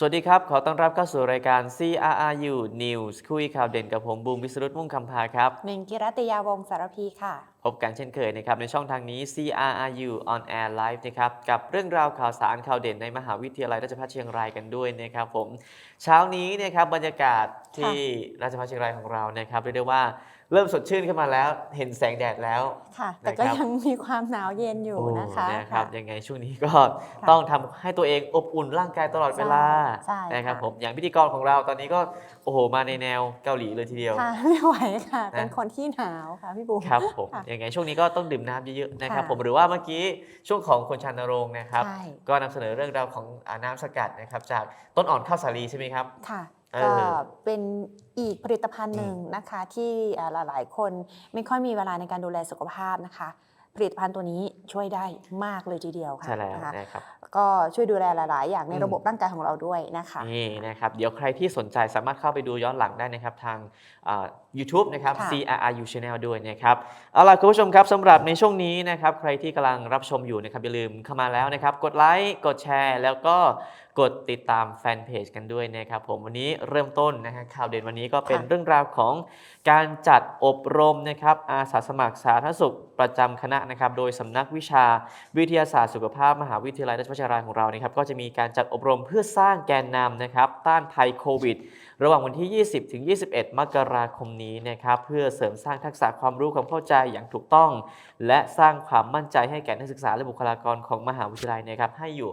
สวัสดีครับ ขอต้อนรับเข้าสู่รายการ CRRU News คุยข่าวเด่นกับผมบูมวิสรุตมุ่งคำพาครับหนึ่งกิรัตยาวงศ์สารพีค่ะ พบกันเช่นเคยนะครับในช่องทางนี้ CRRU on air live นะครับกับเรื่องราวข่าวสารข่าวเด่นในมหาวิทยาลัยราชภัฏเชียงรายกันด้วยนะครับผม เช้านี้นะครับบรรยากาศที่ราชภัฏเชียงรายของเรานะครับเรียกได้ว่า เริ่มสดชื่นขึ้นมาแล้ว เห็นแสงแดดแล้ว ค่ะ แต่ก็นะครับยังมีความหนาวเย็นอยู่โอ้นะคะนะครับค่ะยังไงช่วงนี้ก็ต้องทำให้ตัวเองอบอุ่นร่างกายตลอดเวลาใช่ใช่นะครับค่ะผม อย่างพิธีกรของเราตอนนี้ก็โอ้โหมาในแนวเกาหลีเลยทีเดียวค่ะไม่ไหวค่ะนะเป็นคนที่หนาวค่ะพี่บูมครับผมค่ะยังไงช่วงนี้ก็ต้องดื่มน้ำเยอะๆนะครับค่ะผม หรือว่าเมื่อกี้ช่วงของคนชันรงค์นะครับใช่ก็นำเสนอเรื่องราวของอาน้ำสกัดนะครับจากต้นอ่อนข้าวสาลีใช่ไหมครับ ค่ะเออ ก็เป็นอีกผลิตภัณฑ์หนึ่งนะคะที่อ่าหลาย ๆ คนไม่ค่อยมีเวลาในการดูแลสุขภาพนะคะผลิตภัณฑ์ตัวนี้ช่วยได้มากเลยทีเดียวค่ะใช่แล้วนะคะนะครับก็ช่วยดูแลหลาย ๆ อย่างในอืมระบบร่างกายของเราด้วยนะคะนี่นะครับเดี๋ยวใครที่สนใจสามารถเข้าไปดูย้อนหลังได้นะครับทางอ่า YouTube นะครับ ค่ะ CRRU Channel ด้วยนะครับเอาล่ะคุณผู้ชมครับสำหรับในช่วงนี้นะครับใครที่กำลังรับชมอยู่นะครับอย่าลืมเข้ามาแล้วนะครับ กดไลค์กดแชร์ แล้วก็กดติดตามแฟนเพจกันด้วยนะครับผมวันนี้เริ่มต้นนะฮะข่าวเด่นวันนี้ก็เป็นค่ะเรื่องราวของการจัดอบรมนะครับอาสาสมัครสาธารณสุขประจำคณะนะครับ โดยสำนักวิชาวิทยาศาสตร์สุขภาพมหาวิทยาลัยราชภัฏเชียงรายของเรานะครับก็จะมีการจัดอบรมเพื่อสร้างแกนนำนะครับต้านภัยโควิด ระหว่างวันที่ 20 ถึง 21 มกราคมนี้นะครับเพื่อเสริมสร้างทักษะความรู้ความเข้าใจอย่างถูกต้อง และสร้างความมั่นใจให้แก่นักศึกษาและบุคลากรของมหาวิทยาลัยนะครับให้อยู่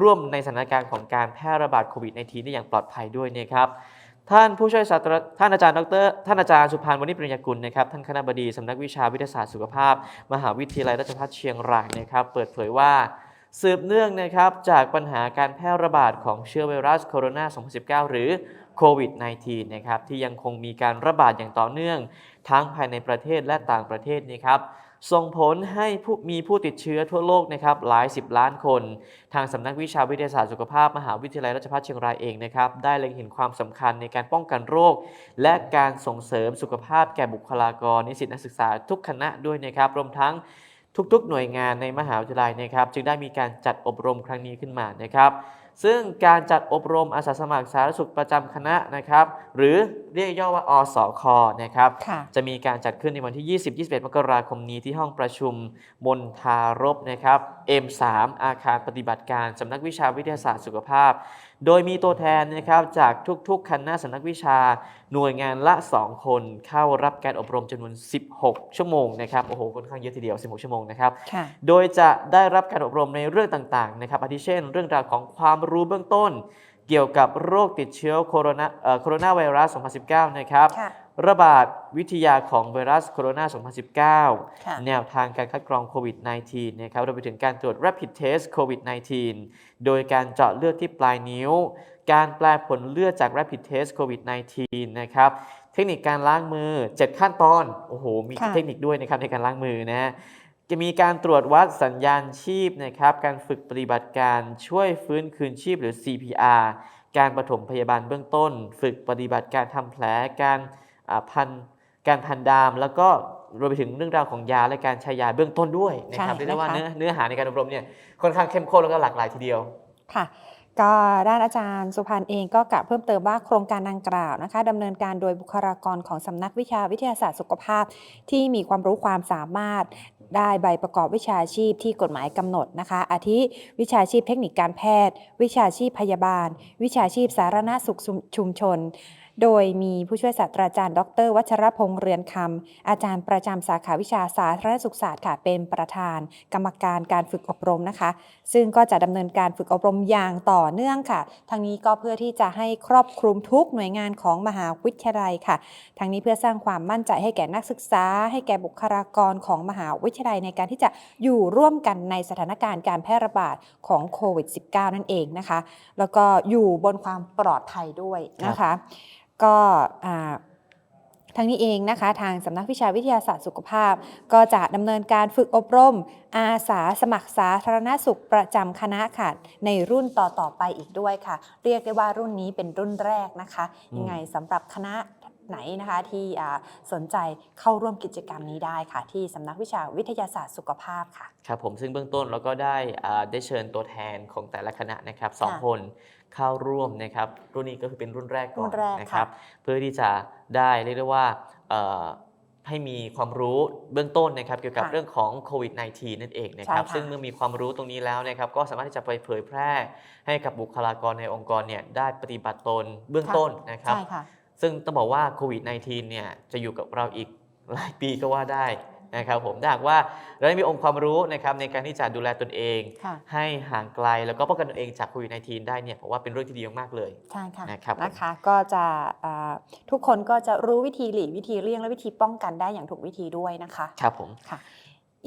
ร่วมในสถานการณ์ของการแพร่ระบาดโควิด -19 ได้อย่างปลอดภัยด้วยนะครับท่านผู้ช่วยศาสตราท่านอาจารย์ดรท่านอาจารย์สุพันวณิปริญญากุลนะครับท่านคณบดีสำนักวิชาวิทยาศาสตร์สุขภาพ มหาวิทยาลัยราชภัฏเชียงรายนะครับ เปิดเผยว่าสืบเนื่องนะครับจากปัญหาการแพร่ระบาดของเชื้อไวรัสโคโรนา 2019 หรือ โควิด -19 นะครับที่ยังคงมีการระบาดอย่างต่อเนื่อง ทั้งภายในประเทศและต่างประเทศนะครับส่งผลให้ผู้มีผู้ติดเชื้อทั่วโลกนะครับหลายสิบล้านคน ทางสำนักวิชาวิทยาศาสตร์สุขภาพมหาวิทยาลัยราชภัฏเชียงรายเองนะครับได้เล็งเห็นความสำคัญในการป้องกันโรค และการส่งเสริมสุขภาพแก่บุคลากรนิสิตนักศึกษาทุกคณะด้วยนะครับรวมทั้งทุกๆ หน่วยงานในมหาวิทยาลัยนะครับ จึงได้มีการจัดอบรมครั้งนี้ขึ้นมานะครับ ซึ่งการจัดอบรมอาสาสมัครสาธารณสุขประจำคณะนะครับ หรือเรียกย่อว่าอสคนะครับค่ะจะมีการจัดขึ้นในวันที่ 20-21 มกราคมนี้ที่ห้องประชุมมนทารบนะครับ M3 อาคารปฏิบัติการสำนักวิชาวิทยาศาสตร์สุขภาพ โดยมีตัวแทนนะครับจากทุกๆ คณะสำนักวิชา หน่วยงานละ 2 คนเข้ารับการอบรมจำนวน 16 ชั่วโมงนะครับโอ้โหค่อนข้างเยอะทีเดียว 16 ชั่วโมงนะครับค่ะโดยจะได้รับการอบรมในเรื่องต่างๆนะครับอาทิเช่น เรื่องราวของความรู้เบื้องต้น เกี่ยวกับโรคติดเชื้อโคโรนาเอ่อโคโรนาไวรัส 2019 นะครับค่ะ ระบาดวิทยาของไวรัสโคโรนาค่ะ2019 แนวทางการคัดกรองโควิด -19 นะครับรวมไปถึงการตรวจ Rapid Test โควิด -19 โดยการเจาะเลือดที่ปลายนิ้ว การแปลผลเลือดจาก Rapid Test โควิด -19 นะครับเทคนิคการล้างมือ 7 ขั้นตอน โอ้โห มีค่ะเทคนิคด้วยนะครับในการล้างมือนะจะมีการตรวจวัดสัญญาณชีพนะครับ การฝึกปฏิบัติการช่วยฟื้นคืนชีพหรือ CPR การปฐมพยาบาลเบื้องต้น ฝึกปฏิบัติการทำแผลการอ่า พันการพันดามแล้วก็รวมไปถึงเรื่องราวของยาและการใช้ยาเบื้องต้นด้วยนะครับใช่เรียกได้ว่านะคะเนื้อเนื้อหาในการอบรมเนี่ยค่อนข้างเข้มข้นแล้วก็หลากหลายทีเดียวค่ะก็ด้านอาจารย์สุพันธ์เองก็กล่าวเพิ่มเติมว่าโครงการดังกล่าวนะคะดำเนินการโดยบุคลากรของสำนักวิชาวิทยาศาสตร์สุขภาพ ที่มีความรู้ความสามารถได้ใบประกอบวิชาชีพที่กฎหมายกำหนดนะคะ อาทิวิชาชีพเทคนิคการแพทย์ วิชาชีพพยาบาล วิชาชีพสาธารณสุขชุมชน โดยมีผู้ช่วยศาสตราจารย์ ดร วัชรพงษ์เรือนคำอาจารย์ประจำสาขาวิชาสาธารณสุขศาสตร์ค่ะเป็นประธาน กรรมการการฝึกอบรมนะคะ ซึ่งก็จะดำเนินการฝึกอบรมอย่างต่อเนื่องค่ะทั้งนี้ก็เพื่อที่จะให้ครอบคลุมทุกหน่วยงานของมหาวิทยาลัยค่ะทั้งนี้เพื่อสร้างความมั่นใจให้แก่นักศึกษา ให้แก่บุคลากรของมหาวิทยาลัยในการที่จะอยู่ร่วมกันในสถานการณ์การแพร่ระบาดของโควิด -19 นั่นเองนะคะ แล้วก็อยู่บนความปลอดภัยด้วยนะคะ ก็อ่าทั้งนี้เองนะคะทางสำนักวิชาวิทยาศาสตร์สุขภาพ ก็จะดำเนินการฝึกอบรม อาสาสมัครสาธารณสุขประจำคณะค่ะในรุ่นต่อ ๆ ไปอีกด้วยค่ะ เรียกได้ว่ารุ่นนี้เป็นรุ่นแรกนะคะอืมยังไงสำหรับคณะไหนนะคะที่อ่าสนใจเข้าร่วมกิจกรรมนี้ได้ค่ะ ที่สำนักวิชาวิทยาศาสตร์สุขภาพค่ะ ครับผมซึ่งเบื้องต้นเราก็ได้อ่าได้เชิญตัวแทนของแต่ละคณะนะครับสองค่ะคน เข้าร่วมนะครับรุ่นนี้ก็คือเป็นรุ่นแรกก่รุ่อนนแรกนะครับค่ะเพื่อที่จะได้เรียกได้ว่าเอ่อให้มีความรู้เบื้องต้นนะครับเกี่ยวกับค่ะเรื่องของโควิด -19 นั่นเองนะครับใช่ค่ะ ซึ่งเมื่อมีความรู้ตรงนี้แล้วนะครับก็สามารถที่จะไปเผยแพร่ให้กับบุคลากรในองค์กรเนี่ยได้ปฏิบัติตนเบื้องต้นนะครับ ใช่ค่ะ ซึ่งต้องบอกว่าโควิด -19 เนี่ยจะอยู่กับเราอีกหลายปีก็ว่าได้ นะครับผมถ้าหากว่าเราได้มีองค์ความรู้นะครับในการที่จะดูแลตนเอง ค่ะ ให้ห่างไกลแล้วก็ป้องกันตนเองจากโควิด -19 ได้เนี่ยผมว่าเป็นเรื่องที่ดีมากๆเลย ใช่ค่ะนะครับผม นะคะ ก็จะอ่าทุกคนก็จะรู้วิธีหลีกวิธีเลี่ยงและวิธีป้องกันได้อย่างถูกวิธีด้วยนะคะ ครับผมค่ะ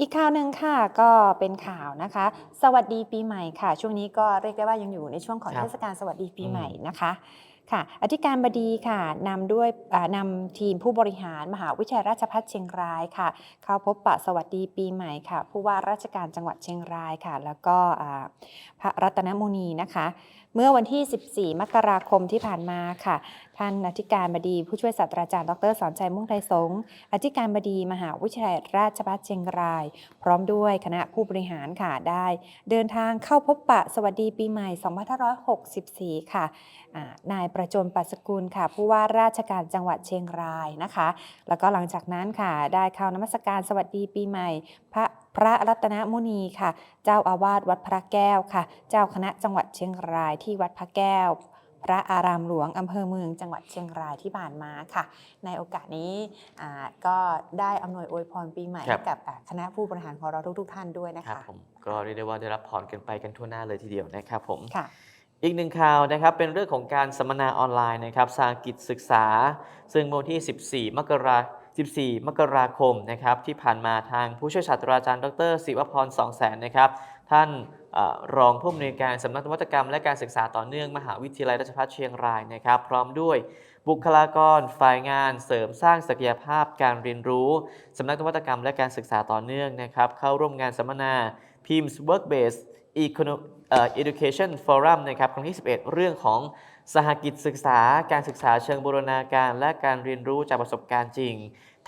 อีกข่าวหนึ่งค่ะก็เป็นข่าวนะคะ สวัสดีปีใหม่ค่ะ ช่วงนี้ก็เรียกได้ว่ายังอยู่ในช่วงของครับเทศกาลสวัสดีปีอืมใหม่นะคะ ค่ะ อธิการบดีค่ะนำด้วยนำทีมผู้บริหารมหาวิทยาลัยราชภัฏเชียงรายค่ะ เข้าพบปะสวัสดีปีใหม่ค่ะ ผู้ว่าราชการจังหวัดเชียงรายค่ะ แล้วก็พระรัตนมุนีนะคะ เมื่อวันที่ 14 มกราคมที่ผ่านมาค่ะ ท่านอธิการบดีผู้ช่วยศาสตราจารย์ดรสอนชัยมุ่งไทยสงอธิการบดีมหาวิทยาลัยราชภัฏเชียงราย พร้อมด้วยคณะผู้บริหารค่ะได้ เดินทางเข้าพบปะสวัสดีปีใหม่ 2564 ค่ะนายประจนปัสกุลค่ะ ผู้ว่าราชการจังหวัดเชียงรายนะคะ แล้วก็หลังจากนั้นค่ะได้เข้านมัสการสวัสดีปีใหม่ พระ พระรัตนมุนีค่ะ เจ้าอาวาสวัดพระแก้วค่ะ เจ้าคณะจังหวัดเชียงรายที่วัดพระแก้ว พระอารามหลวงอำเภอเมืองจังหวัดเชียงรายที่ผ่านมาค่ะ ในโอกาสนี้อ่าก็ได้อำนวยอวยพรปีใหม่ครัให้บกับอ่าคณะผู้บริหารของเราทุก ๆ ท่านด้วยนะครัคะบผมก็เรียกได้ว่าได้รับพรกันไปกันทั่วหน้าเลยทีเดียวนะครับผมค่ะอีกหนึ่งข่าวนะครับเป็นเรื่องของการสัมมนาออนไลน์นะครับสาหกิจศึกษา ซึ่งเมื่อวันที่ 14 มกรา 14 มกราคมนะครับที่ผ่านมาทางผู้ช่วยศาสตราจารย์ ดรศิวพรสองแสนนะครับท่านอรองผู้อำนวยการสำนักนวัตกรรม และการศึกษาต่อเนื่องมหาวิทยาลัยราชภัฏเชียงรายนะครับ พร้อมด้วยบุคลากรฝ่ายงานเสริมสร้างศักยภาพการเรียนรู้สำนักนวัตกรรมและการศึกษาต่อเนื่องนะครับ เข้าร่วมงานสัมมนา PIMS Work Based Econo Education Forum นะครับครั้งที่ 11 เรื่องของ สหกิจศึกษาการศึกษาเชิงบูรณาการ และการเรียนรู้จากประสบการณ์จริง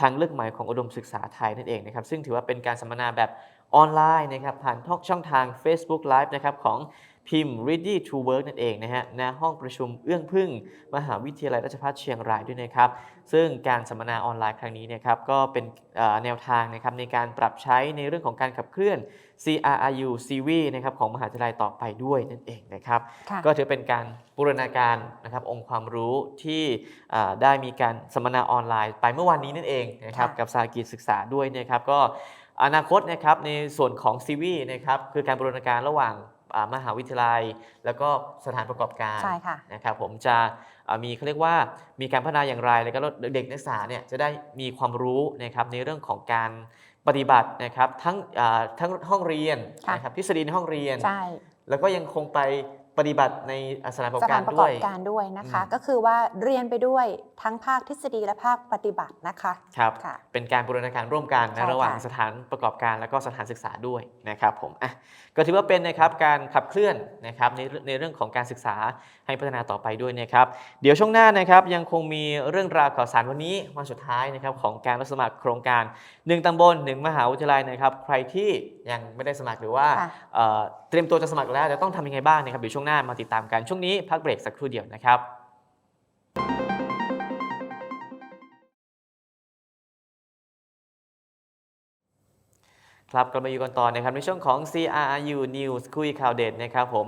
ทางเลือกใหม่ของอุดมศึกษาไทยนั่นเองนะครับซึ่งถือว่าเป็นการสัมมนาแบบออนไลน์นะครับผ่านทอกช่องทาง Facebook Live นะครับของ พิมพ์ Ready to Work นั่นเองนะฮะณห้องประชุมเอื้องพึ่ง มหาวิทยาลัยราชภัฏเชียงรายด้วยนะครับ ซึ่งการสัมมนาออนไลน์ครั้งนี้เนะครับก็เป็นเอ่อแนวทางนะครับในการปรับใช้ในเรื่องของการขับเคลื่อน CRRU CV นะครับของมหาวิทยาลัยต่อไปด้วยนั่นเองนะครับค่ะก็ถือเป็นการบูรณาการนะครับองค์ความรู้ที่อ่าได้มีการสัมมนาออนไลน์ ไปเมื่อวานนี้นั่นเองนะครับค่ะกับสาหกิจศึกษาด้วยนะครับก็อนาคตนะครับในส่วนของ CV นะครับคือการบูรณาการระหว่างอ่า มหาวิทยาลัย แล้วก็สถานประกอบการใช่ค่ะ นะครับผมจะอ่ามีเขาเรียกว่ามีการพัฒนาอย่างไร แล้วก็เด็กนักศึกษาเนี่ยจะได้มีความรู้นะครับในเรื่องของการปฏิบัตินะครับทั้งอ่าทั้งห้องเรียนค่ะนะครับทฤษฎีในห้องเรียน ใช่ แล้วก็ยังคงไป ปฏิบัติในสถานประกอบสกาถารนประด้กวอยบการด้วยนะคะอืมก็คือว่าเรียนไปด้วยทั้งภาคทฤษฎีและภาคปฏิบัตินะคะครับค่ะเป็นการบูรณาการร่วมกันใช่นะระหว่างค่ะสถานประกอบการแล้วก็สถานศึกษาด้วยนะครับผมอะก็ถือว่าเป็นนะครับการขับเคลื่อนนะครับในในเรื่องของการศึกษาให้พัฒนาต่อไปด้วยนะครับเดี๋ยวช่วงหน้านะครับยังคงมีเรื่องราวข่าวสารวันนี้วันสุดท้ายนะครับของการรับสมัครโครงการ 1ตำบล1มหาวิทยาลัยนะครับ ใครที่ยังไม่ได้สมัครหรือว่าค่ะเอ่อเตรียมตัวจะสมัครแล้วจะต้องทำยังไงบ้างนะครับเดี๋ยวช่วงหน้ามาติดตามกันช่วงนี้พักเบรกสักครู่เดียวนะครับครับกลับมาอยู่กันต่อนะครับในช่วงของ CRU News คุยข่าวเด่นนะครับผม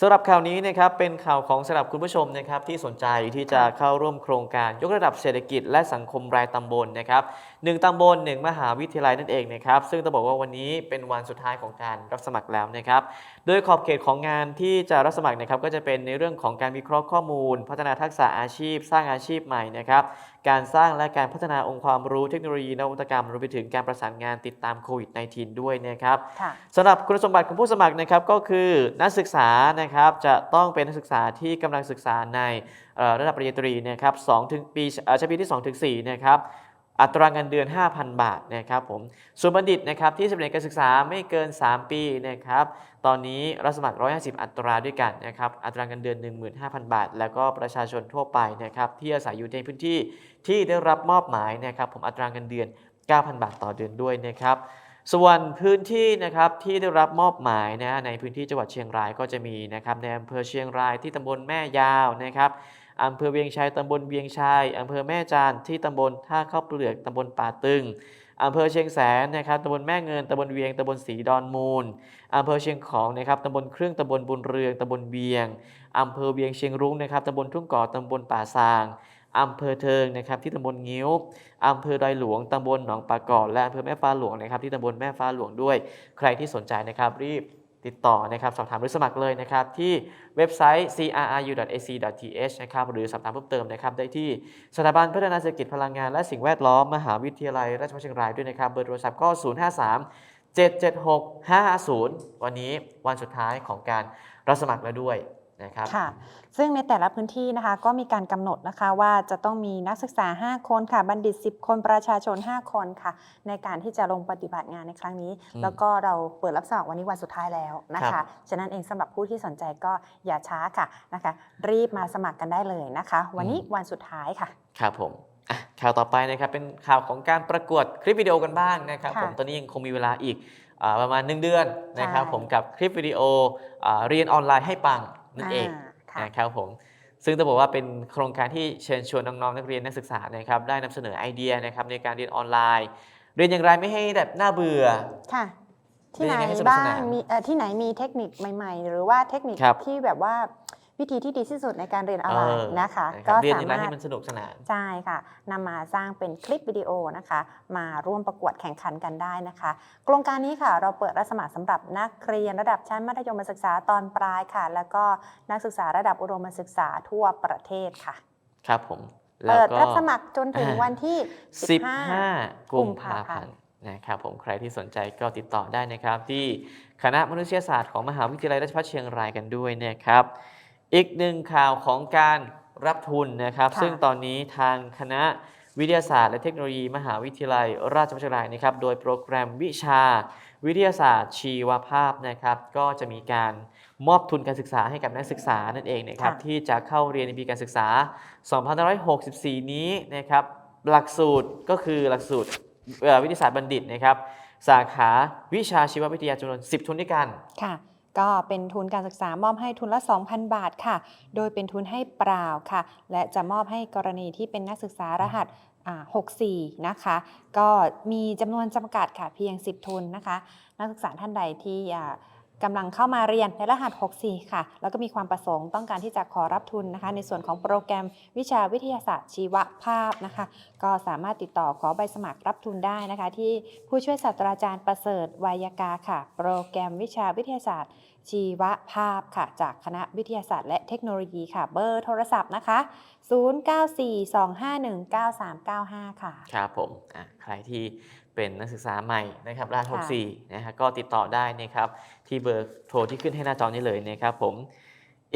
สำหรับข่าวนี้นะครับเป็นข่าวของสำหรับคุณผู้ชมนะครับที่สนใจที่จะเข้าร่วมโครงการยกระดับเศรษฐกิจและสังคมรายตำบลนะครับหนึ่งตำบลหนึ่งมหาวิทยาลัยนั่นเองนะครับซึ่งต้องบอกว่าวันนี้เป็นวันสุดท้ายของการรับสมัครแล้วนะครับโดยขอบเขตของงานที่จะรับสมัครนะครับก็จะเป็นในเรื่องของการวิเคราะห์ข้อมูล พัฒนาทักษะอาชีพ สร้างอาชีพใหม่นะครับ การสร้างและการพัฒนาองค์ความรู้เทคโนโลยีนวัตกรรมรวมไปถึงการประสานงานติดตามโควิด -19 ด้วยนะครับค่ะสำหรับคุณสมบัติของผู้สมัครนะครับก็คือนักศึกษานะครับจะต้องเป็นนักศึกษาที่กำลังศึกษาในเอ่อระดับปริญญาตรีนะครับ2ถึงปีเอ่อชั้นปีที่2ถึง4นะครับ อัตราเงินเดือน 5,000 บาทนะครับผมส่วนบัณฑิตนะครับที่สำเร็จการศึกษาไม่เกิน 3 ปีนะครับตอนนี้รับสมัคร 150 อัตราด้วยกันนะครับอัตราเงินเดือน 15,000 บาท แล้วก็ประชาชนทั่วไปนะครับที่อาศัยอยู่ในพื้นที่ที่ได้รับมอบหมายนะครับผมอัตราเงินเดือน 9,000 บาทต่อเดือนด้วยนะครับส่วนพื้นที่นะครับที่ได้รับมอบหมายนะในพื้นที่จังหวัดเชียงรายก็จะมีนะครับในอำเภอเชียงรายที่ตำบลแม่ยาวนะครับ อำเภอเวียงชัยตำบลเวียงชัยอำเภอแม่จานที่ตำบลท่าข้าวเปลือกตำบลป่าตึงอำเภอเชียงแสนนะครับตำบลแม่เงินตำบลเวียงตำบลสีดอนมูลอำเภอเชียงของนะครับตำบลเครื่องตำบลบุญเรืองตำบลเวียงอำเภอเวียงเชียงรุ้งนะครับตำบลทุ่งก่อตำบลป่าซางอำเภอเทิงนะครับที่ตำบลงิ้วอำเภอดอยหลวงตำบลหนองปากอดและอำเภอแม่ฟ้าหลวงนะครับที่ตำบลแม่ฟ้าหลวงด้วย ใครที่สนใจนะครับรีบ ติดต่อนะครับสอบถามหรือสมัครเลยนะครับที่เว็บไซต์ crru.ac.th นะครับหรือสอบถามเพิ่มเติมนะครับได้ที่สถาบันพัฒนาเศรษฐกิจพลังงานและสิ่งแวดล้อม มหาวิทยาลัยราชภัฏเชียงรายด้วยนะครับเบอร์โทรศัพท์ก็ 053 776 550 วันนี้วันสุดท้ายของการรับสมัครแล้วด้วย นะครับค่ะ ซึ่งในแต่ละพื้นที่นะคะก็มีการกำหนดนะคะว่าจะต้องมีนักศึกษา 5 คนค่ะ บัณฑิต 10 คนประชาชน 5 คนค่ะ ในการที่จะลงปฏิบัติงานในครั้งนี้อืมแล้วก็เราเปิดรับสมัครวันนี้วันสุดท้ายแล้วนะครัคะบฉะนั้นเองสำหรับผู้ที่สนใจก็อย่าช้าค่ะนะคะ รีบมาสมัครกันได้เลยนะคะ วันนี้วันสุดท้ายค่ะ ครับผมอะข่าวต่อไปนะครับเป็นข่าวของการประกวดคลิปวิดีโอกันบ้างนะครับค่ะผมตอนนี้ยังคงมีเวลาอีกอาประมาณ 1 เดือนนะครับใช่ผมกับคลิปวิดีโออ่าเรียนออนไลน์ให้ปัง นั่นเองาค่ะนะครับผมซึ่งต้องบอกว่าเป็นโครงการที่เชิญชวนน้องๆนักเรียนนักศึกษานะครับได้นำเสนอไอเดียนะครับในการเรียนออนไลน์ เรียนอย่างไรไม่ให้แบบน่าเบื่อค่ะที่ไหนเป็นยังไงให้สนุกบ้าสนางนมีเอ่อที่ไหนมีเทคนิคใหม่ ๆ หรือว่าเทคนิคครับที่แบบว่า วิธีที่ดีที่สุดในการเรียนออนไลเอน์อนะคะนะคก็รับเรียนอสาย่างไรมารให้ถมันสนุกสนานใช่ค่ะนำมาสร้างเป็นคลิปวิดีโอนะคะ มาร่วมประกวดแข่งขันกันได้นะคะ โครงการนี้ค่ะเราเปิดรับสมัครสำหรับนักเรียนระดับชั้นมัธยมศึกษาตอนปลายค่ะ แล้วก็นักศึกษาระดับอุดมศึกษาทั่วประเทศค่ะ ครับผมแล้วเปิดก็รับสมัครจนถึงอ่าวันที่ 15 กุมภาพันธ์นะครับผมใครที่สนใจก็ติดต่อได้นะครับ ที่คณะมนุษยศาสตร์ของมหาวิทยาลัยราชภัฏเชียงรายกันด้วยนะครับ อีกหนึ่งข่าวของการรับทุนนะครับค่ะซึ่งตอนนี้ทางคณะวิทยาศาสตร์และเทคโนโลยีมหาวิทยาลัย ราชภัฏเชียงรายนะครับ โดยโปรแกรมวิชา วิทยาศาสตร์ ชีวภาพนะครับ ก็จะมีการมอบทุนการศึกษาให้กับนักศึกษานั่นเองนะครับค่ะที่จะเข้าเรียนในปีการศึกษา 2564 นี้นะครับ หลักสูตรก็คือหลักสูตรเอ่อวิทยาศาสตร์บัณฑิตนะครับ สาขาวิชาชีววิทยาจำนวน 10 ทุนด้วยกันค่ะ ก็เป็นทุนการศึกษามอบให้ทุนละ 2,000 บาทค่ะ โดยเป็นทุนให้เปล่าค่ะ และจะมอบให้กรณีที่เป็นนักศึกษารหัส64 นะคะ ก็มีจำนวนจำกัดค่ะเพียง 10 ทุนนะคะ นักศึกษาท่านใดที่ กำลังเข้ามาเรียนในรหัส 64 ค่ะ แล้วก็มีความประสงค์ต้องการที่จะขอรับทุนนะคะ ในส่วนของโปรแกรมวิชาวิทยาศาสตร์ชีวภาพนะคะ ก็สามารถติดต่อขอใบสมัครรับทุนได้นะคะ ที่ผู้ช่วยศาสตราจารย์ประเสริฐวายกาค่ะ โปรแกรมวิชาวิทยาศาสตร์ ชีวภาพค่ะ จากคณะวิทยาศาสตร์และเทคโนโลยีค่ะ เบอร์โทรศัพท์นะคะ 0942519395 ค่ะ ครับผมอะใครที่เป็นนักศึกษาใหม่นะครับรหัสค่ะ64นะฮะก็ติดต่อได้นะครับที่เบอร์โทรที่ขึ้นให้หน้าจอนี้เลยนะครับผม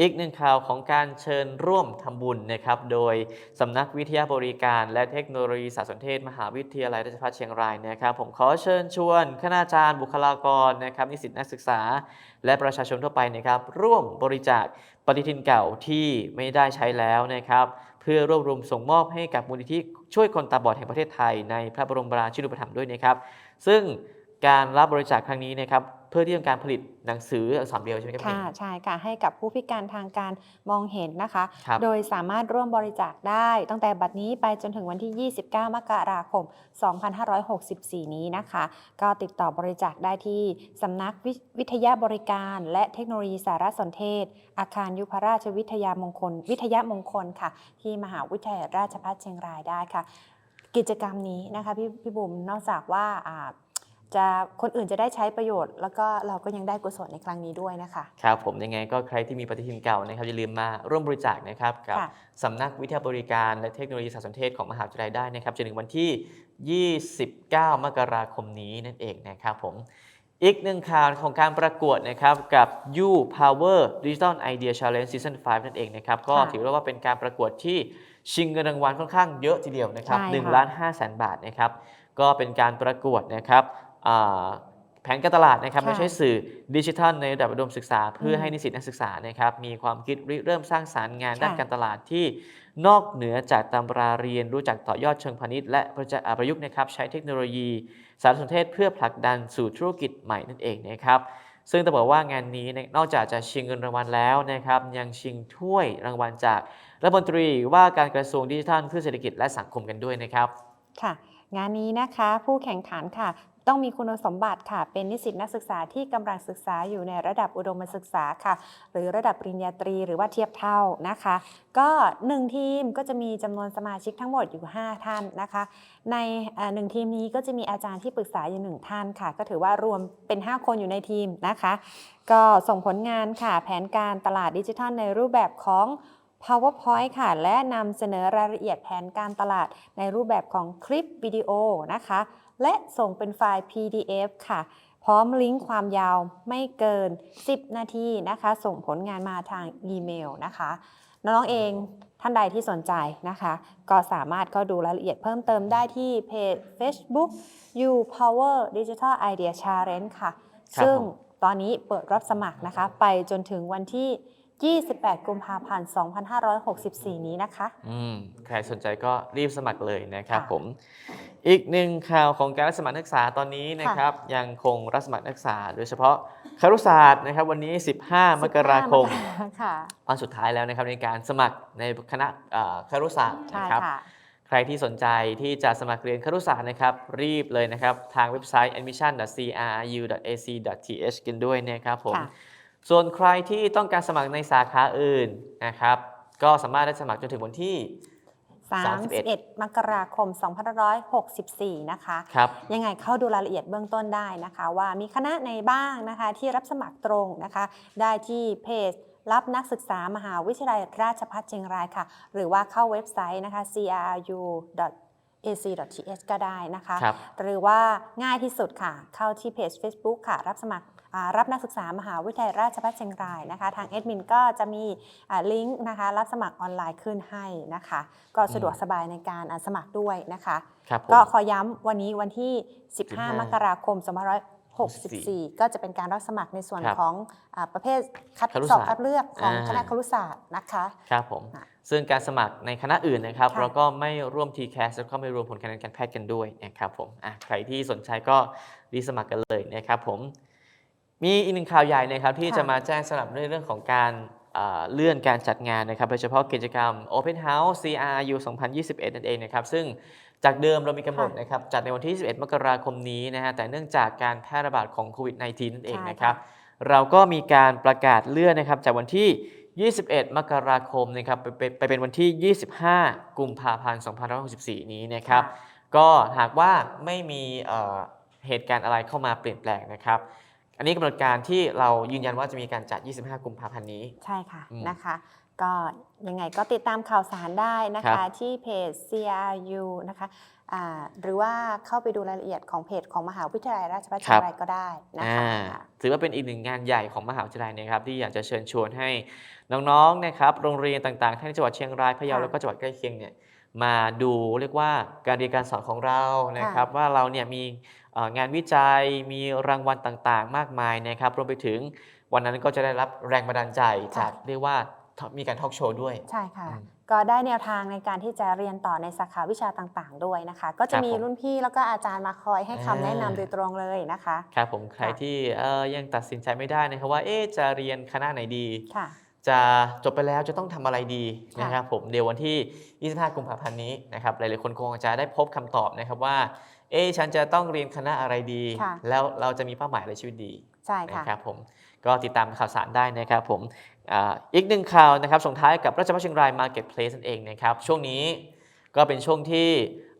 อีกหนึ่งข่าวของการเชิญร่วมทำบุญนะครับ โดยสำนักวิทยาบริการ และเทคโนโลยีสารสนเทศ มหาวิทยาลัยราชภัฏเชียงรายนะครับ ผมขอเชิญชวนคณาจารย์บุคลากรนะครับ นิสิตนักศึกษา และประชาชนทั่วไปนะครับ ร่วมบริจาคปฏิทินเก่าที่ไม่ได้ใช้แล้วนะครับ เพื่อรวบรวมส่งมอบให้กับมูลนิธิช่วยคนตาบอดแห่งประเทศไทยในพระบรมราชูปถัมภ์ด้วยนะครับ ซึ่งการรับบริจาคครั้งนี้นะครับ เพื่อที่ต้องการผลิตหนังสืออักษรเบรลใช่ไหมครับค่ะพี่ใช่ค่ะให้กับผู้พิการทางการมองเห็นนะคะครับโดยสามารถร่วมบริจาคได้ตั้งแต่บัดนี้ไปจนถึงวันที่ 29 มกราคม 2564 นี้นะคะ ก็ติดต่อบริจาคได้ที่สำนักวิวิทยาบริการและเทคโนโลยีสารสนเทศ อาคารยุพราชวิทยามงคล วิทยามงคลค่ะ ที่มหาวิทยาลัยราชภัฏเชียงรายได้ค่ะ กิจกรรมนี้นะคะพี่พี่บุ๋มนอกจากว่าอ่า จะคนอื่นจะได้ใช้ประโยชน์ แล้วก็เราก็ยังได้กุศลในครั้งนี้ด้วยนะคะครับผมยังไงก็ใครที่มีปฏิทินเก่านะครับอย่าลืมมาร่วมบริจาคนะครับกับค่ะสำนักวิทยาบริการและเทคโนโลยีสารสนเทศของมหาวิทยาลัยได้นะครับจนถึงวันที่ 29 มกราคมนี้นั่นเองนะครับผมอีกหนึ่งข่าวของการประกวดนะครับกับ You Power Digital Idea Challenge Season 5 นั่นเองนะครับก็ค่ะถือได้ว่าเป็นการประกวดที่ชิงเงินรางวัลค่อนข้างเยอะทีเดียวนะครับใช่ค่ะ1ล้าน5แสนบาทนะครับก็เป็นการประกวดนะครับอ่า แผนการตลาดนะครับค่ะไม่ใช่สื่อดิจิทัลในระดับอุดมศึกษา เพื่ออมให้นิสิตนักศึกษานะครับมีความคิดริเริ่มสร้างสารรค์งานค่ะด้านการตลาดที่นอกเหนือจากตำราเรียนรู้จักต่อยอดเชิงพาณิชย์และประจะอ่าประยุกต์นะครับใช้เทคโนโลยี สารสนเทศเพื่อผลักดันสู่ธุรกิจใหม่นั่นเองนะครับซึ่งต้องบอกว่างานนี้เนี่ยนอกจากจะชิงเงินรางวัลแล้วนะครับยังชิงถ้วยรางวัลจากรัฐมนตรีว่าการกระทรวงดิจิทัลเพื่อเศรษฐกิจและสังคมกันด้วยนะครับค่ะงานนี้นะคะผู้แข่งขันค่ะ ต้องมีคุณสมบัติค่ะ เป็นนิสิตนักศึกษาที่กำลังศึกษาอยู่ในระดับอุดมศึกษาค่ะ หรือระดับปริญญาตรีหรือว่าเทียบเท่านะคะ ก็ 1 ทีมก็จะมีจำนวนสมาชิกทั้งหมดอยู่ 5 ท่านนะคะ ในหนึ่งทีมนี้ก็จะมีอาจารย์ที่ปรึกษาอยู่หนึ่งท่านค่ะ ก็ถือว่ารวมเป็น 5 คนอยู่ในทีมนะคะ ก็ส่งผลงานค่ะแผนการตลาดดิจิทัลในรูปแบบของ PowerPoint ค่ะ และนำเสนอรายละเอียดแผนการตลาดในรูปแบบของคลิปวิดีโอนะคะ และส่งเป็นไฟล์ PDF ค่ะ พร้อมลิงก์ความยาวไม่เกิน 10 นาทีนะคะ ส่งผลงานมาทางอีเมลนะคะ น้องๆเองท่านใดที่สนใจนะคะ ก็สามารถเข้าดูรายละเอียดเพิ่มเติมได้ที่เพจ Facebook You Power Digital Idea Challenge ค่ะครับซึ่งผมตอนนี้เปิดรับสมัครนะคะ ไปจนถึงวันที่ 28 กุมภาพันธ์ 2564 นี้นะคะ อืม ใครสนใจก็รีบสมัครเลยนะครับค่ะผม อีกหนึ่งข่าวของการรับสมัครนักศึกษาตอนนี้นะครับ ยังคงรับสมัครนักศึกษา โดยเฉพาะคารุศาสตร์นะครับ วันนี้ 15 มกราคม15กราค่ะ วันสุดท้ายแล้วนะครับในการสมัครในคณะเอ่อคารุศาสตร์ใช่นะครับ ค่ะ ใครที่สนใจที่จะสมัครเรียนครุศาสตร์นะครับ รีบเลยนะครับ ทางเว็บไซต์ admission.cru.ac.th กันด้วยนะครับผม ค่ะ ส่วนใครที่ต้องการสมัครในสาขาอื่นนะครับ ก็สามารถได้สมัครจนถึงวันที่ 31 มกราคม 2564 นะคะครับยังไงเข้าดูรายละเอียดเบื้องต้นได้นะคะ ว่ามีคณะไหนบ้างนะคะที่รับสมัครตรงนะคะ ได้ที่เพจรับนักศึกษามหาวิทยาลัยราชภัฏเชียงรายค่ะ หรือว่าเข้าเว็บไซต์นะคะ cru.ac.th ก็ได้นะคะ ครับ หรือว่าง่ายที่สุดค่ะ เข้าที่เพจ Facebook ค่ะ รับสมัครอ่ารับนักศึกษามหาวิทยาลัยราชภัฏเชียงรายนะคะ ทางแอดมินก็จะมีอ่าลิงก์นะคะ รับสมัครออนไลน์ขึ้นให้นะคะ ก็สะดวกสบายในการอ่าสมัครด้วยนะคะ ครับผม ก็ขอย้ำวันนี้วันที่ 15 15มกราคม2564 ก็จะเป็นการรับสมัครในส่วนครับของอาประเภทคัดครุสอบศาสตร์คัดเลือกของอ่า คณะครุศาสตร์นะคะ ครับผมค่ะ ซึ่งการสมัครในคณะอื่นนะครับค่ะเราก็ไม่ร่วม TCAS แล้วก็ไม่รวมผลคะแนนการแพทย์กันด้วยนะครับผมอะใครที่สนใจก็รีบสมัครกันเลยนะครับผมมีอีกหนึ่งข่าวใหญ่นะครับที่ค่ะจะมาแจ้งสำหรับในเรื่องของการอ่าเลื่อนการจัดงานนะครับโดยเฉพาะกิจกรรม Open House CRU 2021 นั่นเองนะครับ ซึ่งจากเดิมเรามีกำหนดนะครับจัดในวันที่21มกราคมนี้นะฮะแต่เนื่องจากการแพร่ระบาดของโควิด -19 นั่นเองใช่นะครับค่ะเราก็มีการประกาศเลื่อนนะครับจากวันที่ 21 มกราคมนะครับไปไปไปเป็นวันที่ 25 กุมภาพันธ์2564 นี้นะครับ ก็หากว่าไม่มีเอ่อเหตุการณ์อะไรเข้ามาเปลี่ยนแปลงนะครับ อันนี้กำหนดการที่เรายืนยันว่าจะมีการจัด 25 กุมภาพันธ์นี้ ใช่ค่ะอืมนะคะ ก็ยังไงก็ติดตามข่าวสารได้นะครัคะบที่เพจ CRU นะคะอ่า หรือว่าเข้าไปดูรายละเอียดของเพจของมหาวิทยาลัยราชภัฏเชียงรายก็ได้นะคะอ่าถือว่าเป็นอีกหนึ่งงานใหญ่ของมหาวิทยาลัยนะครับที่อยากจะเชิญชวนให้น้องๆนะครับโรงเรียนต่างๆทั้งในจังหวัดเชียงรายพะเยาค่ะแล้วก็จังหวัดใกล้เคียงเนี่ยมาดูเรียกว่าการเรียนการสอนของเรานะครับ ว่าเราเนี่ยมีเอ่องานวิจัยมีรางวัลต่างๆ มากมายนะครับรวมไปถึงวันนั้นก็จะได้รับแรงบันดาลใจจากเรียกว่ามีการทอล์กโชว์ด้วย ใช่ค่ะอืม ก็ได้แนวทางในการที่จะเรียนต่อในสาขาวิชาต่างๆ ด้วยนะคะ ก็จะครับมีผมรุ่นพี่แล้วก็อาจารย์มาคอยให้คำแนะนำอ่าโดยตรงเลยนะคะครับผมใครค่ะที่เอ่อยังตัดสินใจไม่ได้นะครับว่าเอ๊ะจะเรียนคณะไหนดีค่ะจะจบไปแล้วจะต้องทำอะไรดีค่ะนะครับผมเดี๋ยววันที่ 25 กุมภาพันธ์นี้นะครับหลายๆคนคงจะได้พบคำตอบนะครับว่าเอ๊ะฉันจะต้องเรียนคณะอะไรดีค่ะแล้วเราจะมีเป้าหมายในชีวิตดีใช่ค่ะนะครับผมก็ติดตามข่าวสารได้นะครับผม อ่าอีกหนึ่งข่าวนะครับส่งท้ายกับราชพัฒเชียงราย Marketplace นั่นเองนะครับช่วงนี้ก็เป็นช่วงที่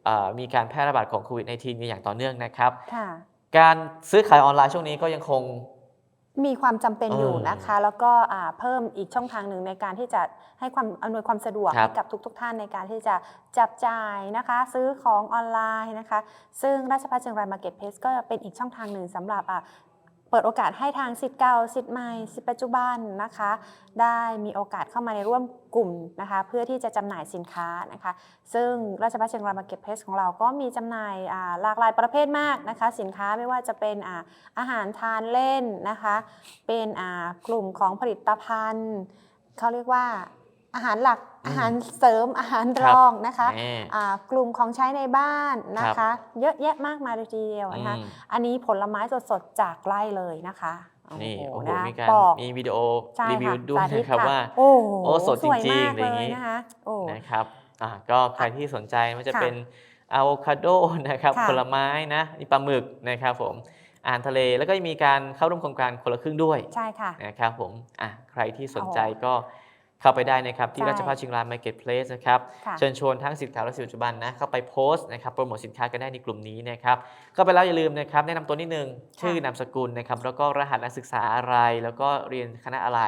อ่ามีการแพร่ระบาดของโควิด -19 อย่างต่อเนื่องนะครับค่ะการซื้อขายออนไลน์ช่วงนี้ก็ยังคงมีความจำเป็นอยู่เออนะคะ แล้วก็อ่าเพิ่มอีกช่องทางหนึ่งในการที่จะให้ความอำนวยความสะดวกครับให้กับทุก ๆ ท่านในการที่จะจับจ่ายนะคะ ซื้อของออนไลน์นะคะ ซึ่งราชพัฒเชียงรายมาร์เก็ตเพสก็เป็นอีกช่องทางหนึ่งสำหรับอ่า เปิดโอกาสให้ทางสิทธิ์เก่าสิทธิ์ใหม่สิทธิ์ปัจจุบันนะคะ ได้มีโอกาสเข้ามาในร่วมกลุ่มนะคะ เพื่อที่จะจำหน่ายสินค้านะคะ ซึ่งราชภัฏเชียงรายมาร์เก็ตเพสของเราก็มีจำหน่ายหลากหลายประเภทมากนะคะ สินค้าไม่ว่าจะเป็นอาอาหารทานเล่นนะคะ เป็นกลุ่มของผลิตภัณฑ์เขาเรียกว่าอาหารหลัก อืมอาหารเสริมอาหารรองนะคะแหมอ่ากลุ่มของใช้ในบ้านนะครัคะบเยอะแยะมากมายเลยทีเดียวนะคะอืมอันนี้ผลไม้สดๆจากไร่เลยนะคะนี่โอ้โอ้โหโหนะมีการปอกมีวิดีโอใช่รีวิวค่ะด้วยสาธิตนะครับว่าโอ้โหโอ้สดจวยริงมากๆอะไรอย่างเลงี้นะคะโอ้นะครับอะก็ใครที่สนใจไมันจะค่ะเป็นอะโวคาโดนะครับค่ะผลไม้นะมีปลาหมึกนะครับผมอาหารทะเลแล้วก็มีการเข้าร่วมโครงการคนละครึ่งด้วยใช่ค่ะนะครับผมอะใครที่สนใจโอ้ก็ เข้าไปได้นะครับที่ใช่ราชภัฏเชียงรายมาร์เก็ตเพลสนะครับค่ะ เชิญชวนทั้งสิทธิ์เก่าและสิทธิ์ปัจจุบันนะเข้าไปโพสต์นะครับโปรโมทสินค้ากันได้ในกลุ่มนี้นะครับเข้าไปแล้วอย่าลืมนะครับแนะนำตัวนิดนึงชื่อนามสกุลนะครับแล้วก็รหัสนักศึกษาอะไร แล้วก็เรียนคณะอะไร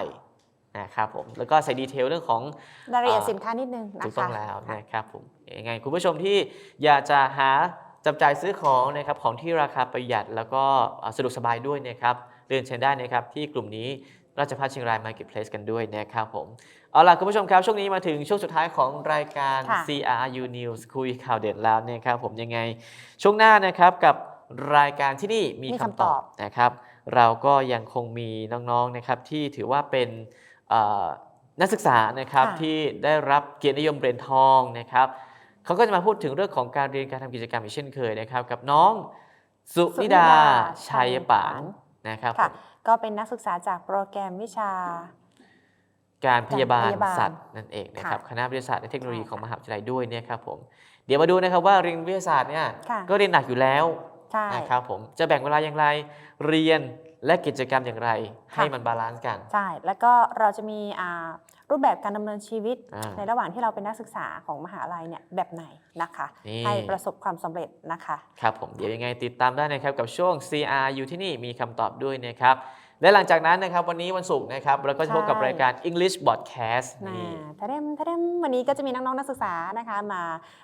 นะครับผมแล้วก็ใส่ดีเทลเรื่องของ รายละเอียดอ่า สินค้านิดนึงนะคะ ถูกต้องแล้วค่ะนะครับผมยังไงคุณผู้ชมที่อยากจะหาจับจ่ายซื้อของนะครับของที่ราคาประหยัดแล้วก็อ่าสะดวกสบายด้วยนะครับเดินเชิญได้นะครับที่กลุ่มนี้ราชภัฏเชียงราย Marketplace กันด้วยนะครับผม เอาล่ะคุณผู้ชมครับ ช่วงนี้มาถึงช่วงสุดท้ายของรายการ ค่ะ CRU News คุยข่าวเด่นแล้วนะครับผมยังไง ช่วงหน้านะครับกับรายการที่นี่มีมีคำคำตตออบบนะครับ เราก็ยังคงมีน้องๆนะครับที่ถือว่าเป็นเอ่อนักศึกษานะครับค่ะ ที่ได้รับเกียรตินิยมเหรียญทองนะครับเขาก็จะมาพูดถึงเรื่องของการเรียนการทำกิจกรรมอีกเช่นเคยนะครับกับน้องสุนิดาชัยปานนะครับค่ะผมก็เป็นนักศึกษาจากโปรแกรมวิชา การพยาบาลการพยาบาลสัตว์นั่นเองนะครับค่ะคณะวิทยาศาสตร์และเทคโนโลยีใช่ของค่ะมหาวิทยาลัยด้วยเนี่ยครับผมเดี๋ยวมาดูนะครับว่าเรียนวิทยาศาสตร์เนี่ยค่ะก็เรียนหนักอยู่แล้วใช่นะครับผมจะแบ่งเวลาอย่างไรเรียนและกิจกรรมอย่างไรค่ะให้มันบาลานซ์กัน ใช่ แล้วก็เราจะมีอ่ารูปแบบการดำเนินชีวิตอ่าในระหว่างที่เราเป็นนักศึกษาของมหาลัยเนี่ยแบบไหนนะคะนี่ให้ประสบความสำเร็จนะคะ ครับผมเดี๋ยวยังไงติดตามได้นะครับกับช่วง CR อยู่ที่นี่มีคำตอบด้วยนะครับ และหลังจากนั้นนะครับวันนี้วันศุกร์นะครับเราก็จะพบกับใช่รายการ English Broadcast นะนี่ทะเดมทะเดมวันนี้ก็จะมีน้องๆนักศึกษานะคะมา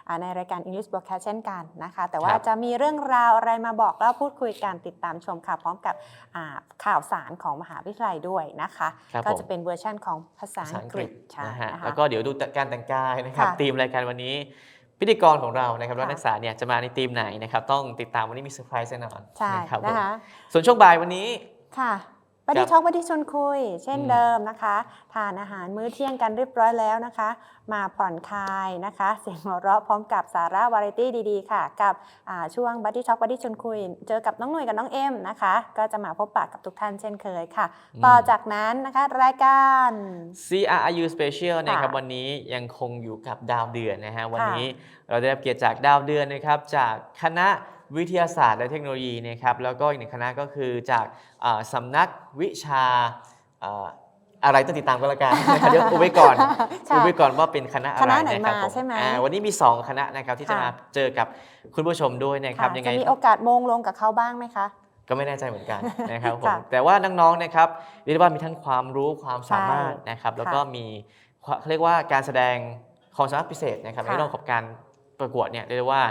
อ่าในรายการ English Broadcast เช่นกันนะคะ แต่ว่าครับจะมีเรื่องราวอะไรมาบอกแล้วพูดคุยกันติดตามชมค่ะพร้อมกับอ่าข่าวสารของมหาวิทยาลัยด้วยนะคะครับก็ผมจะเป็นเวอร์ชั่นของภาษาภาษาอัอังงกกฤฤษษใช่นะฮะนะคะแล้วก็เดี๋ยวดูการแต่งกายนะครับค่ะธีมรายการวันนี้พิธีกรของเรานะครับว่าค่ะนักศึกษาเนี่ยจะมาในธีมไหนนะครับต้องติดตามวันนี้มีเซอร์ไพรส์แน่นอนใช่นะครับผมนะคะส่วนช่วงบ่ายวันนี้ค่ะ บัดครัดี้บทอกบัดดี้ชวนคุย เช่นอืมเดิมนะคะ ทานอาหารมื้อเที่ยงกันเรียบร้อยแล้วนะคะ มาผ่อนคลายนะคะ เสียงหัวเราะพร้อมกับสาระวาไรตี้ดีๆ ค่ะ กับอ่าช่วงบัดดี้ทอกบัดดี้ชวนคุย เจอกับน้องหนุ่ยกับน้องเอ็มนะคะ ก็จะมาพบปะกับทุกท่านเช่นเคยค่ะ ต่อจากนั้นนะคะรายการ CRU Special นะครับค่ะวันนี้ยังคงอยู่กับดาวเดือนนะฮะวันนี้เราได้รับเกียรติจากดาวเดือนนะครับจากคณะ วิทยาศาสตร์และเทคโนโลยีนะครับแล้วก็อีกหนึ่งคณะก็คือจากอ่าสำนักวิชาอ่าอะไรต้องติดตามกันละกันนะครับเดี๋ยวอุบไว้ก่อนใช่อุบไว้ก่อนว่าเป็นคณะอะไรคณะไหนนะครับมาผมใช่ไหมอ่าวันนี้มี 2 คณะนะครับที่จะค่ะมาเจอกับคุณผู้ชมด้วยนะครับค่ะยังไงจะมีโอกาสมงลงกับเขาบ้างไหมคะ ก็ไม่แน่ใจเหมือนกันนะครับผมค่ะแต่ว่าน้องๆนะครับเรียกได้ว่ามีทั้งความรู้ความสามารถใช่นะครับแล้วค่ะก็มีความเขาเรียกว่าการแสดงความสามารถพิเศษนะครับค่ะในเรื่องของการประกวดเนี่ยเรียกได้ว่า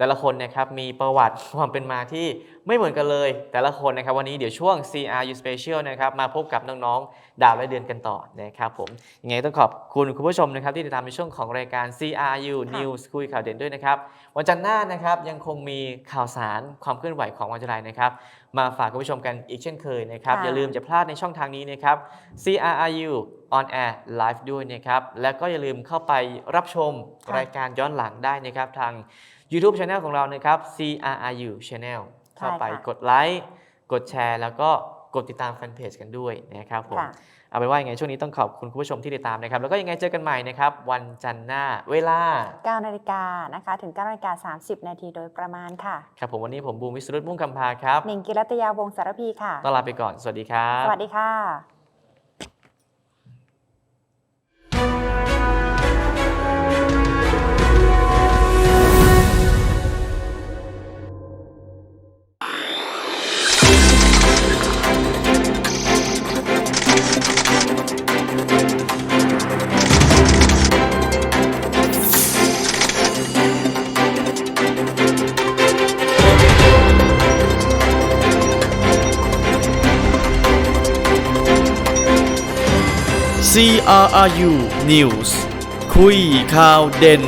แต่ละคนนะครับมีประวัติความเป็นมาที่ไม่เหมือนกันเลย แต่ละคนนะครับวันนี้เดี๋ยวช่วง CRU Special นะครับมาพบกับน้องๆ ดาวและเดือนกันต่อนะครับผมยังไงต้องขอบคุณคุณผู้ชมนะครับที่ติดตามในช่วงของรายการ CRU ค่ะ News คุยข่าวเด่นด้วยนะครับ วันจันทร์หน้านะครับยังคงมีข่าวสารความเคลื่อนไหวของวันจันทร์นะครับมาฝากคุณผู้ชมกันอีกเช่นเคยนะครับค่ะอย่าลืมจะพลาดในช่องทางนี้นะครับ CRRU on air live ด้วยนะครับแล้วก็อย่าลืมเข้าไปรับชมค่ะรายการย้อนหลังได้นะครับทาง YouTube Channel ของเรานะครับ CRRU Channel เข้าไปค่ะกดไลค์กดแชร์ แล้วก็กดติดตามแฟนเพจกันด้วยนะครับผมค่ะเอาเป็นว่ายังไงช่วงนี้ต้องขอบคุณคุณผู้ชมที่ติดตามนะครับ แล้วก็ยังไงเจอกันใหม่นะครับ วันจันทร์หน้าเวลา 9 นาฬิกานะคะ ถึง 9 นาฬิกา 30 นาทีโดยประมาณค่ะ ครับผมวันนี้ผมบูมวิสรุตมุ่งคำพาครับหนิงกิรัตยาวงศ์สารพีค่ะต้องลาไปก่อน สวัสดีครับ สวัสดีค่ะ CRRU News คุยข่าวเด่น